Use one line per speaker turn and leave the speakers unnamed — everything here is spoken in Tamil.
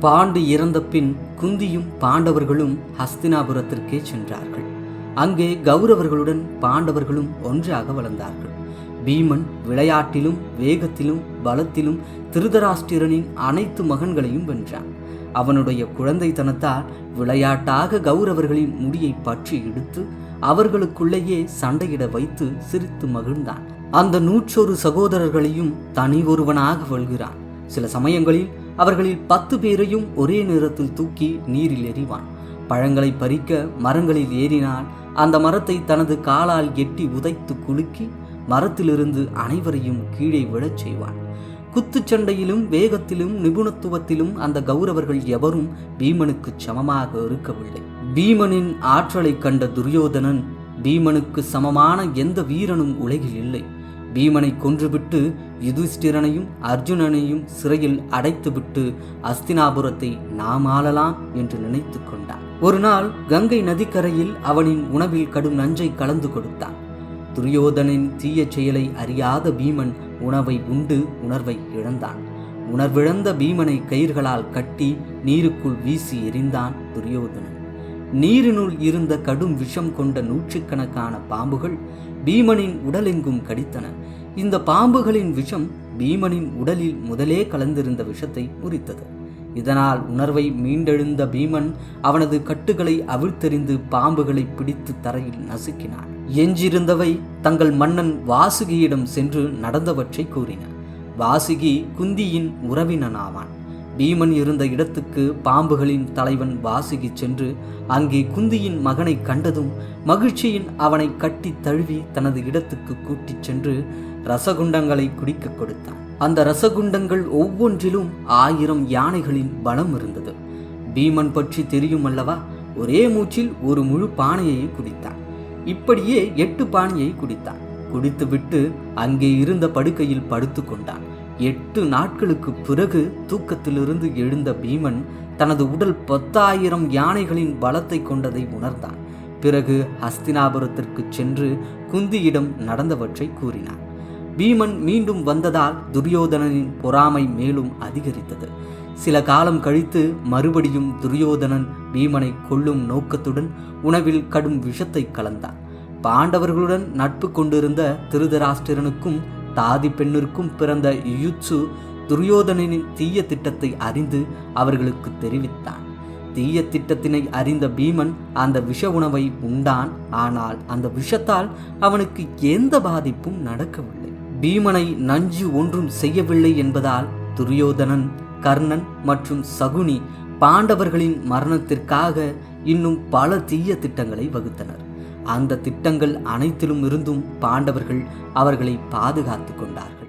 பாண்டு இறந்த பின் குந்தியும் பாண்டவர்களும் ஹஸ்தினாபுரத்திற்கே சென்றார்கள். அங்கே கௌரவர்களுடன் பாண்டவர்களும் ஒன்றாக வளர்ந்தார்கள். பீமன் விளையாட்டிலும் வேகத்திலும் பலத்திலும் திருதராஷ்டிரனின் அனைத்து மகன்களையும் வென்றான். அவனுடைய குழந்தைத்தனத்தால் விளையாட்டாக கௌரவர்களின் முடியை பற்றி இழுத்து அவர்களுக்குள்ளேயே சண்டையிட வைத்து சிரித்து மகிழ்ந்தான். அந்த நூற்றொரு சகோதரர்களையும் தனி ஒருவனாக வெல்கிறான். சில சமயங்களில் அவர்களில் பத்து பேரையும் ஒரே நேரத்தில் தூக்கி நீரில் எறிவான். பழங்களை பறிக்க மரங்களில் ஏறினால் அந்த மரத்தை தனது காலால் எட்டி உதைத்து குலுக்கி மரத்திலிருந்து அனைவரையும் கீழே விழச் செய்வான். குத்துச்சண்டையிலும் வேகத்திலும் நிபுணத்துவத்திலும் அந்த கௌரவர்கள் எவரும் பீமனுக்கு சமமாக இருக்கவில்லை. பீமனின் ஆற்றலை கண்ட துரியோதனன் பீமனுக்கு சமமான எந்த வீரனும் உலகில் இல்லை. பீமனை கொன்றுவிட்டு யுதிஷ்டிரனையும் அர்ஜுனனையும் சிறையில் அடைத்துவிட்டு அஸ்தினாபுரத்தை நாம் ஆளலாம் என்று நினைத்து கொண்டான். ஒரு நாள் கங்கை நதிக்கரையில் அவனின் உணவில் கடும் நஞ்சை கலந்து கொடுத்தான். துரியோதனின் தீய செயலை அறியாத பீமன் உணவை உண்டு உணர்வை இழந்தான். உணர்விழந்த பீமனை கயிர்களால் கட்டி நீருக்குள் வீசி எறிந்தான் துரியோதனன். நீரினுள் இருந்த கடும் விஷம் கொண்ட நூற்றுக்கணக்கான பாம்புகள் பீமனின் உடலெங்கும் கடித்தன. இந்த பாம்புகளின் விஷம் பீமனின் உடலில் முதலே கலந்திருந்த விஷத்தை முறித்தது. இதனால் உணர்வை மீண்டெழுந்த பீமன் அவனது கட்டுகளை அவிழ்த்தெறிந்து பாம்புகளை பிடித்து தரையில் நசுக்கினான். எஞ்சிருந்தவை தங்கள் மன்னன் வாசுகியிடம் சென்று நடந்தவற்றை கூறின. வாசுகி குந்தியின் உறவினனாவான். பீமன் இருந்த இடத்துக்கு பாம்புகளின் தலைவன் வாசுகி சென்று அங்கே குந்தியின் மகனை கண்டதும் மகிழ்ச்சியின் அவனை கட்டி தழுவி தனது இடத்துக்கு கூட்டிச் சென்று ரசகுண்டங்களை குடிக்க கொடுத்தான். அந்த ரசகுண்டங்கள் ஒவ்வொன்றிலும் ஆயிரம் யானைகளின் பலம் இருந்தது. பீமன் பற்றி தெரியும் அல்லவா ஒரே மூச்சில் ஒரு முழு பானையை குடித்தான். இப்படியே எட்டு பானையை குடித்தான். குடித்துவிட்டு அங்கே இருந்த படுக்கையில் படுத்து கொண்டான். எட்டு நாட்களுக்கு பிறகு தூக்கத்திலிருந்து எழுந்த பீமன் தனது உடல் பத்தாயிரம் யானைகளின் பலத்தை கொண்டதை உணர்ந்தான். பிறகு ஹஸ்தினாபுரத்திற்கு சென்று குந்தியிடம் நடந்தவற்றை கூறினான். பீமன் மீண்டும் வந்ததால் துரியோதனனின் பொறாமை மேலும் அதிகரித்தது. சில காலம் கழித்து மறுபடியும் துரியோதனன் பீமனை கொல்லும் நோக்கத்துடன் உணவில் கடும் விஷத்தை கலந்தான். பாண்டவர்களுடன் நட்பு கொண்டிருந்த திருதராஷ்டிரனுக்கும் தாதி பெண்ணிற்கும் பிறந்த யுயுத்சு துரியோதனனின் தீய திட்டத்தை அறிந்து அவர்களுக்கு தெரிவித்தான். தீய திட்டத்தினை அறிந்த பீமன் அந்த விஷ உணவை உண்டான். ஆனால் அந்த விஷத்தால் அவனுக்கு எந்த பாதிப்பும் நடக்கவில்லை. பீமனை நஞ்சு ஒன்றும் செய்யவில்லை என்பதால் துரியோதனன் கர்ணன் மற்றும் சகுனி பாண்டவர்களின் மரணத்திற்காக இன்னும் பல தீய திட்டங்களை வகுத்தனர். அந்த திட்டங்கள் அனைத்திலும் இருந்தும் பாண்டவர்கள் அவர்களை பாதுகாத்து கொண்டார்கள்.